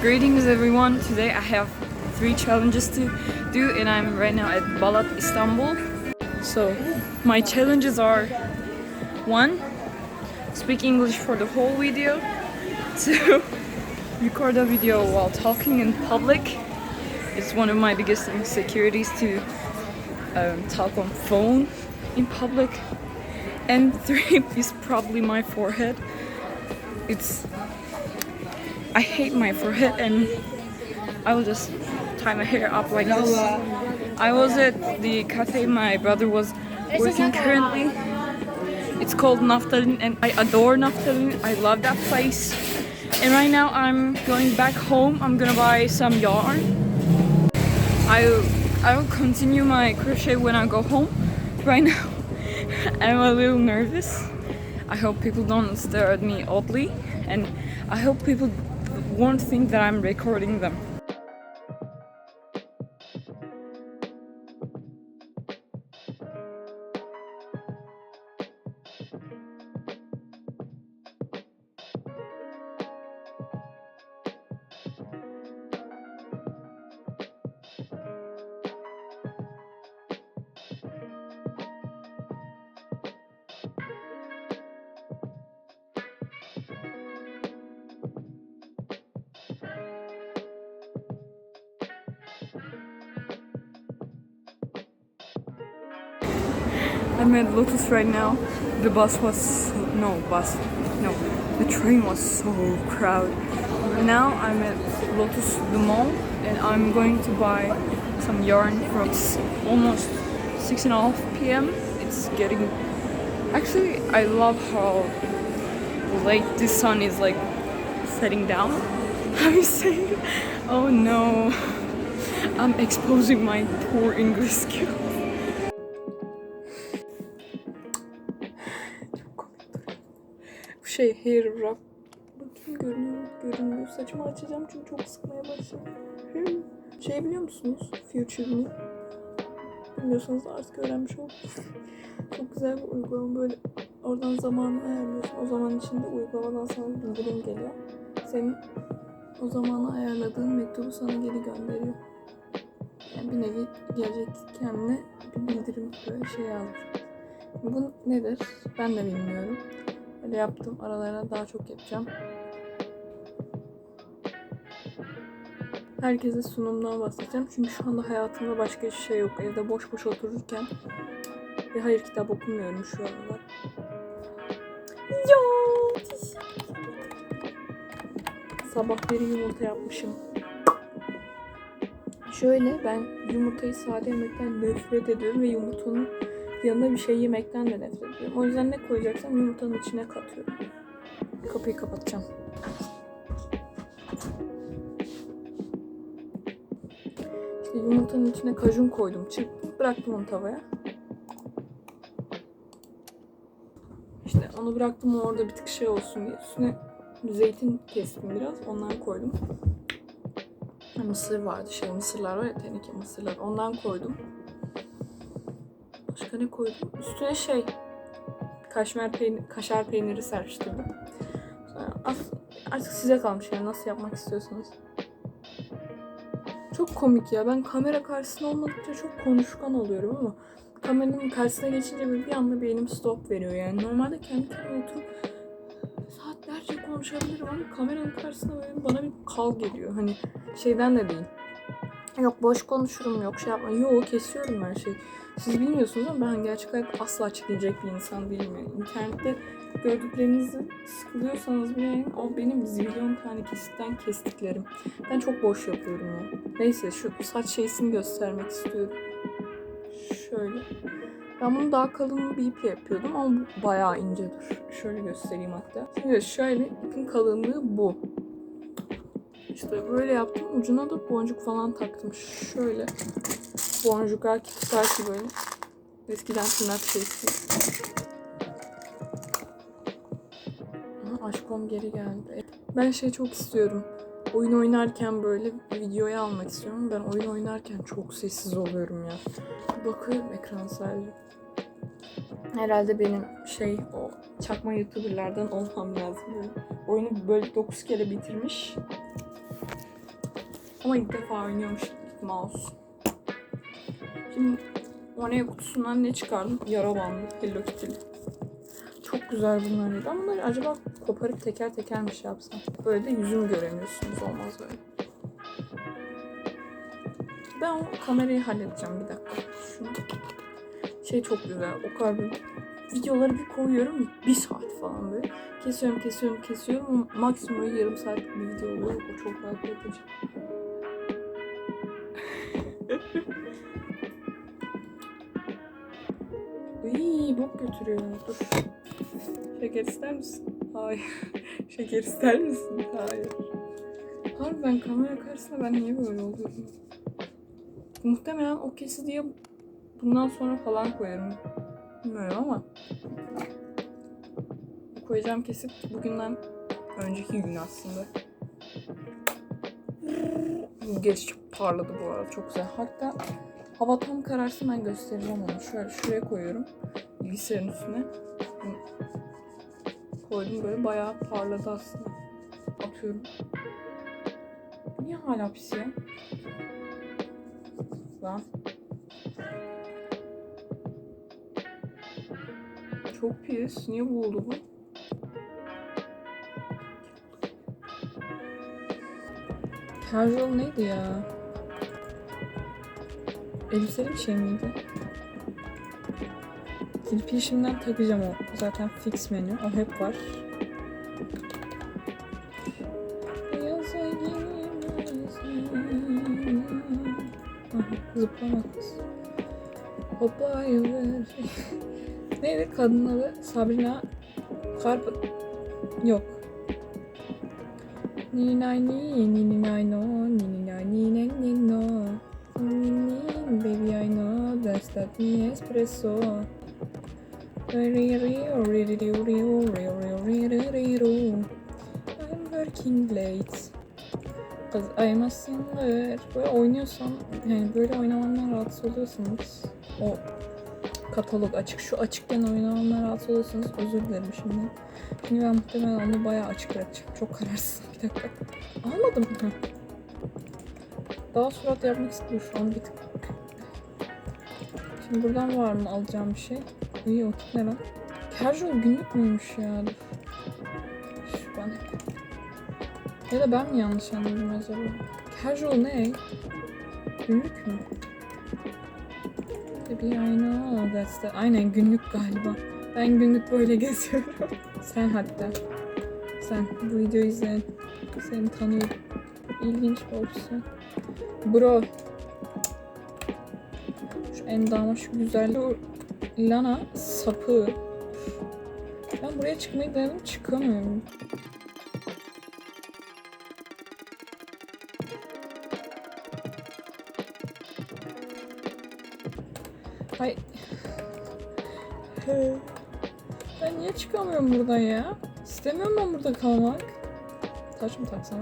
Greetings everyone. Today I have three challenges to do and I'm right now at Balat Istanbul. So my challenges are one, speak English for the whole video. Two, record a video while talking in public. It's one of my biggest insecurities to um, talk on phone in public. And three is probably my forehead. It's I hate my forehead and I will just tie my hair up like this. I was at the cafe my brother was working currently. It's called Naftalin and I adore Naftalin. I love that place. And right now I'm going back home. I'm gonna buy some yarn. I I will continue my crochet when I go home. Right now I'm a little nervous. I hope people don't stare at me oddly and I hope people won't think that I'm recording them. I'm at Lotus right now. The bus was no bus, no, the train was so crowded. Now I'm at Lotus the mall and I'm going to buy some yarn from it's almost six and a half p.m. It's getting actually I love how late the sun is like setting down. How you say? Oh no, I'm exposing my poor English skills. Şey hair wrap. Bakayım görünüyor, görünüyor. Saçımı açacağım çünkü çok sıkmaya başladı. Şey biliyor musunuz? Future Me. Bilmiyorsanız artık öğrenmiş oldunuz. çok güzel bir uygulama böyle. Oradan zamanı ayarlıyorsun. O zaman içinde uygulamadan sana bildirim geliyor. Senin o zamanı ayarladığın mektubu sana geri gönderiyor. Yani bir nevi gelecek kendine bir bildirim böyle şey yazmış. Bu nedir? Ben de bilmiyorum. Öyle yaptım. Aralarına daha çok yapacağım. Herkese sunumdan bahsedeceğim. Çünkü şu anda hayatımda başka hiçbir şey yok. Evde boş boş otururken ve hayır kitap okumuyorum şu aralar. Ya, Sabah bir yumurta yapmışım. Şöyle ben yumurtayı sade yemekten nefret ediyorum ve yumurtanın yanına bir şey yemekten de nefret ediyorum. O yüzden ne koyacaksam yumurtanın içine katıyorum. Kapıyı kapatacağım. İşte yumurtanın içine kajun koydum. Çırptım. Bıraktım onu tavaya. İşte onu bıraktım orada bir tık şey olsun diye. Üstüne zeytin kestim biraz. Ondan koydum. Mısır vardı. Şey mısırlar var ya teneke mısırlar. Ondan koydum. Başka koydum? Üstüne şey kaşmer peynir, kaşar peyniri serpiştirdim. Sonra artık size kalmış yani nasıl yapmak istiyorsanız. Çok komik ya. Ben kamera karşısında olmadıkça çok konuşkan oluyorum ama kameranın karşısına geçince böyle bir anda beynim stop veriyor yani. Normalde kendi kendime oturup saatlerce konuşabilirim ama kameranın karşısında böyle bana bir kal geliyor. Hani şeyden de değil. Yok boş konuşurum yok şey yapma. Yok kesiyorum her şeyi. Siz bilmiyorsunuz ama ben gerçek hayatta asla çekilecek bir insan değilim. Yani internette gördüklerinizi sıkılıyorsanız bile o benim zilyon tane kesitten kestiklerim. Ben çok boş yapıyorum ya. Neyse şu saç şeysini göstermek istiyorum. Şöyle. Ben bunu daha kalın bir iple yapıyordum ama bu bayağı ince dur. Şöyle göstereyim hatta. Şimdi şöyle ipin kalınlığı bu. İşte böyle yaptım. Ucuna da boncuk falan taktım. Şöyle boncuklar tutar ki böyle. Eskiden tırnak şeysi. Aşkom geri geldi. Ben şey çok istiyorum. Oyun oynarken böyle videoya almak istiyorum. Ben oyun oynarken çok sessiz oluyorum ya. Bakıyorum ekran sadece. Herhalde benim şey o çakma youtuberlardan olmam lazım. Oyunu böyle 9 kere bitirmiş. Ama ilk defa oynuyormuş mouse. Şimdi Money kutusundan ne çıkardım? Yara bandı Hello Kitty'li. Çok güzel bunlar. Ama bunları acaba koparıp teker teker mi şey yapsam? Böyle de yüzümü göremiyorsunuz. Olmaz böyle. Ben o kamerayı halledeceğim bir dakika. Şunu. Şey çok güzel. O kadar böyle videoları bir koyuyorum. Bir saat falan böyle. Kesiyorum, kesiyorum, kesiyorum. Maksimum yarım saatlik bir video oluyor. O çok rahat yapacağım. İyi bok götürüyor. Dur. Şeker ister misin? Hayır. Şeker ister misin? Hayır. Harbi ben kamera karşısında ben niye böyle oluyorum? Muhtemelen o diye bundan sonra falan koyarım. Bilmiyorum ama. Koyacağım kesip bugünden önceki gün aslında. Çok parladı bu arada. Çok güzel. Hatta hava tam kararsın ben göstereceğim onu. Şöyle şuraya koyuyorum. Bilgisayarın üstüne. Koydum böyle bayağı parladı aslında. Atıyorum. Niye hala pis ya? Lan. Çok pis. Niye bu oldu bu? Casual neydi ya? Elbiseli bir şey miydi? Kirpi işimden takacağım o. Zaten fix menü. O hep var. Yaza girmez. Aha, Zıplamak. Hoplayıver. Neydi kadın adı? Sabrina Karp... Yok. Ninay ni, ninay no, ninay ninay nino. Ninin, baby I know that's that me espresso. I'm working late. Kız I'm a singer. Böyle oynuyorsan yani böyle oynamandan rahatsız oluyorsanız o katalog açık. Şu açıkken oynamandan rahatsız oluyorsanız özür dilerim şimdi. Çünkü ben muhtemelen onu bayağı açık bırakacağım. Çok kararsız. Bir dakika. Almadım? Daha surat yapmak istiyor şu an bir tık. Şimdi buradan var mı alacağım bir şey? İyi o ne lan? Casual günlük müymüş ya? Şu ben. Ya da ben mi yanlış anladım acaba? Casual ne? Günlük mü? Tabii I know that's the... Aynen günlük galiba. Ben günlük böyle geziyorum. Sen hatta. Sen bu videoyu izle. Seni tanıyorum. İlginç opsiyon. Bro. Şu endama şu güzelliği. Lana sapı. Ben buraya çıkmayı denedim çıkamıyorum. Hay. Ben niye çıkamıyorum buradan ya? İstemiyorum ben burada kalmak. Taç mı taksam?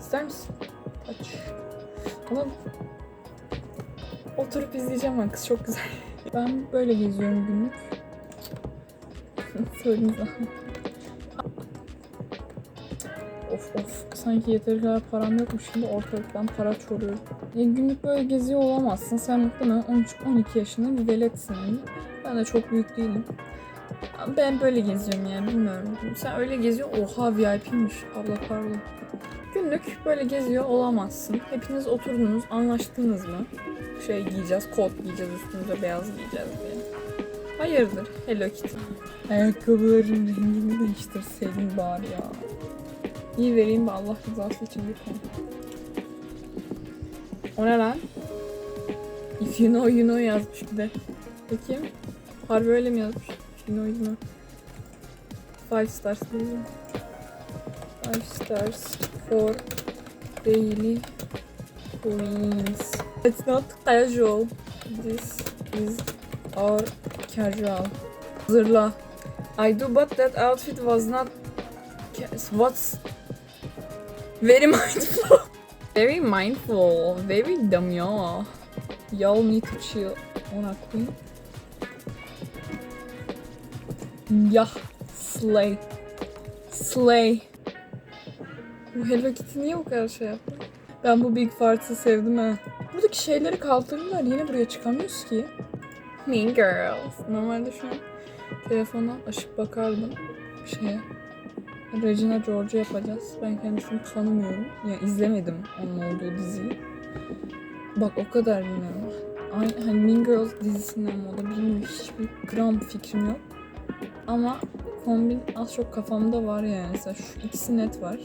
İster misin? Taç. Ama oturup izleyeceğim ben kız çok güzel. Ben böyle geziyorum günlük. Söyleyeyim sana. Sanki yeteri kadar param yokmuş şimdi ortalıktan para çoruyorum. Ya günlük böyle geziyor olamazsın. Sen muhtemelen 13-12 yaşında bir veletsin. yani. Ben de çok büyük değilim. Ben böyle geziyorum yani bilmiyorum. Sen öyle geziyor. Oha VIP'miş. Abla pardon. Günlük böyle geziyor olamazsın. Hepiniz oturdunuz, anlaştınız mı? Şey giyeceğiz, kot giyeceğiz, üstümüze beyaz giyeceğiz diye. Hayırdır? Hello Kitty. Ayakkabıların rengini değiştirseydin bari ya. İyi vereyim de Allah rızası için lütfen. O ne lan? If you know you know yazmış bir de. Bakayım. Harbi öyle mi yazmış? If you know you know. Five stars diyeceğim. Five stars for daily queens. It's not casual. This is our casual. Zırla. I do but that outfit was not what's very mindful. very mindful. Very dumb ya. Y'all need to chill on a queen. Yah. Slay. Slay. Bu Hello Kitty niye bu kadar şey yaptı? Ben bu Big Fart'ı sevdim ha. Buradaki şeyleri kaldırdılar. Yine buraya çıkamıyoruz ki. Mean Girls. Normalde şu an telefona açıp bakardım şeye. Regina George'u yapacağız. Ben kendisini tanımıyorum. Ya izlemedim onun olduğu diziyi. Bak o kadar bilmiyorum. Aynı hani Mean Girls dizisinden mi o da bilmiyorum. Hiçbir gram fikrim yok. Ama kombin az çok kafamda var yani. Mesela şu ikisi net var.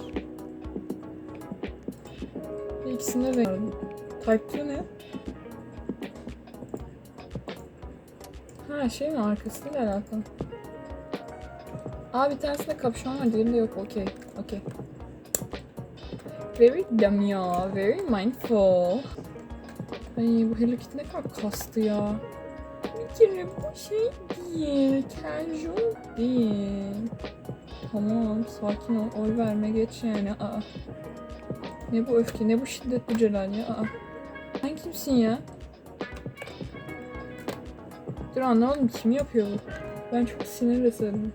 İkisinde renk. Type 2 ne? Ha şey mi arkasıyla alakalı? Aa bir tanesinde kapşon var diğerinde yok. Okey. Okey. Very dumb ya. Very mindful. Ay bu Hello Kitty ne kadar kastı ya. Bir kere bu şey değil. Casual değil. Tamam sakin ol. Oy verme geç yani. Aa. Ne bu öfke ne bu şiddet bu Celal ya. Aa. Sen kimsin ya? Dur anlamadım kim yapıyor bu? Ben çok sinir eserim.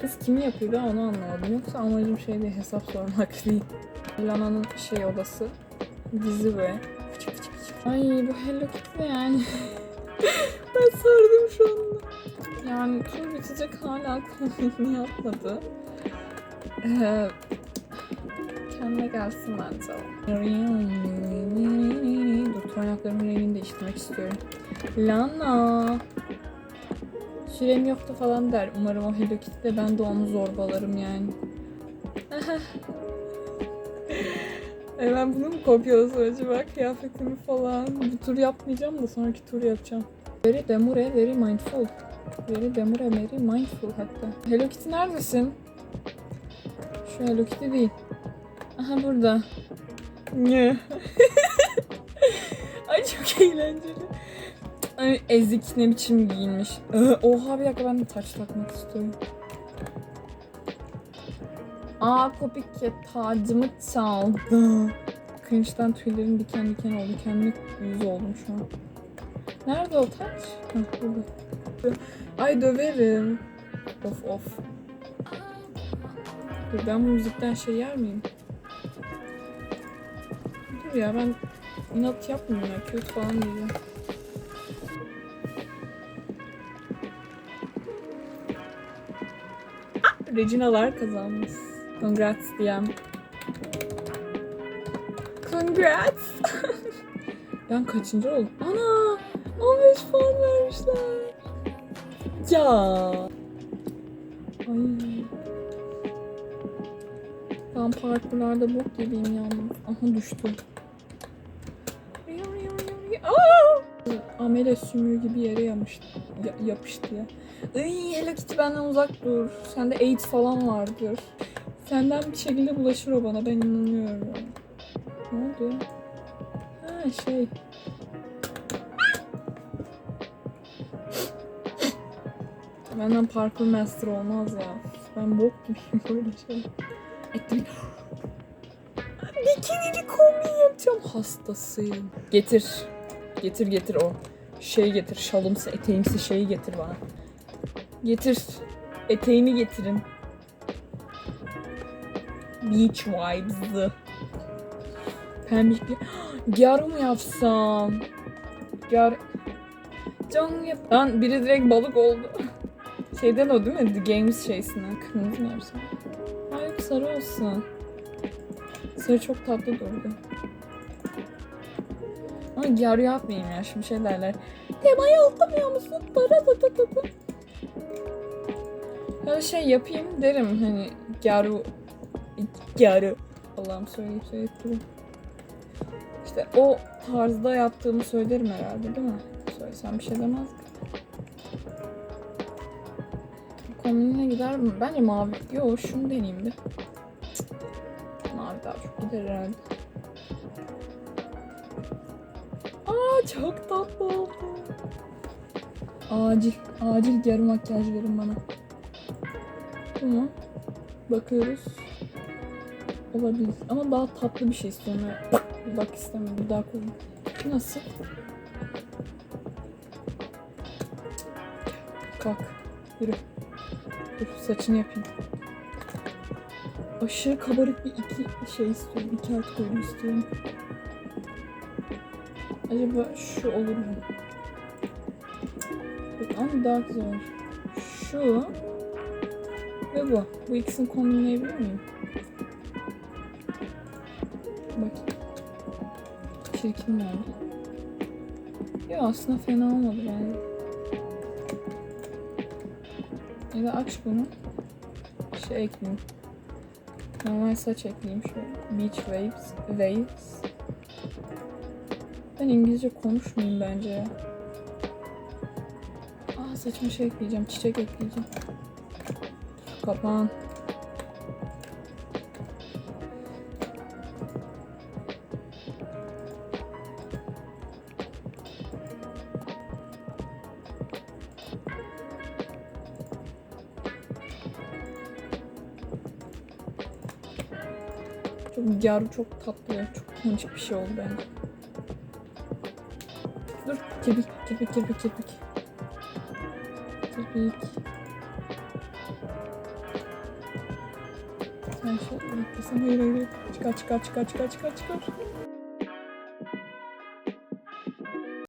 Kız kimi yapıyor ben onu anlamadım. Yoksa amacım şey değil hesap sormak değil. Lana'nın şey odası. Dizi ve küçük küçük küçük. Ay bu Hello Kitty yani. ben sardım şu anda. Yani tur bitecek hala kombini yapmadı. Ee, kendine gelsin bence. Dur toynaklarımın rengini değiştirmek istiyorum. Lana. Sürem yoktu falan der. Umarım o Hello Kitty'de ben de onu zorbalarım yani. e ben bunu mu kopyalasam acaba kıyafetimi falan? Bu tur yapmayacağım da sonraki tur yapacağım. Very demure, very mindful. Very demure, very mindful hatta. Hello Kitty neredesin? Şu Hello Kitty değil. Aha burada. Ne? Ay çok eğlenceli. Ay ezik ne biçim giyinmiş. Ee, Oha bir dakika ben de taç takmak istiyorum. Aa Kopike tacımı çaldı. Cringe'den tüylerim diken diken oldu. Kendime yüz oldum şu an. Nerede o taç? Hah burada. Ay döverim. Of of. Dur ben bu müzikten şey yer miyim? Dur ya ben inat yapmayayım ya. Kötü falan diyeceğim. Regina'lar kazanmış. Congrats diyem. Congrats. ben kaçıncı oldum? Ana! 15 puan vermişler. Ya. Ay. Ben parkurlarda bok gibiyim yalnız. Aha düştüm. Amele sümüğü gibi yere yamıştı, ya- yapıştı ya. Iy, Hello Kitty benden uzak dur. Sende AIDS falan vardır. Senden bir şekilde bulaşır o bana ben inanıyorum. Ne oldu? Ha şey. Benden parkur master olmaz ya. Ben bok gibiyim böyle şey. Ettim. Bikinili kombi yapacağım. Hastasıyım. Getir. Getir getir o. Şey getir. Şalımsı eteğimsi şeyi getir bana. Getir. Eteğimi getirin. Beach vibes'ı. Pembik bir... Gyar mı yapsam? Gyar... Can yap... Lan biri direkt balık oldu. Şeyden o değil mi? The Games şeysinden. Kırmızı mı yapsam? Ay yok sarı olsun. Sarı çok tatlı durdu. Ama gyar yapmayayım ya şimdi şey derler. Temayı atlamıyor musun? Para da da da şey yapayım derim hani gyaru gyaru Allah'ım söyleyip söyleyip durun. İşte o tarzda yaptığımı söylerim herhalde değil mi? Söylesem bir şey demez. Kombinine gider mi? Bence mavi. Yo şunu deneyeyim bir. Mavi daha çok gider herhalde. Aa çok tatlı oldu. Acil, acil yarı makyaj verin bana. Tamam. Bakıyoruz. Olabilir. Ama daha tatlı bir şey istiyorum. Dudak istemiyorum. Dudak koyayım. Nasıl? Kalk. Yürü. Dur saçını yapayım. aşırı kabarık bir iki şey istiyorum. İki artı koyun istiyorum. Acaba şu olur mu? Yok, ama daha güzel olur. Şu ve bu. Bu ikisini kombinleyebilir miyim? Bak. Çirkin oldu? Yok aslında fena olmadı bence. Ya da aç bunu. Şey ekleyeyim. Normal saç ekleyeyim şöyle. Beach waves. Waves. Ben İngilizce konuşmayayım bence ya. Aa saçma şey ekleyeceğim. Çiçek ekleyeceğim. Kapan. Çok yaru çok tatlı ya. Çok ponçik bir şey oldu bence. Dur. Kirpik, kirpik, kirpik, kirpik. Kirpik. Şöyle beklesen. Hayır hayır hayır. Çıkar çıkar çıkar çıkar çıkar çıkar.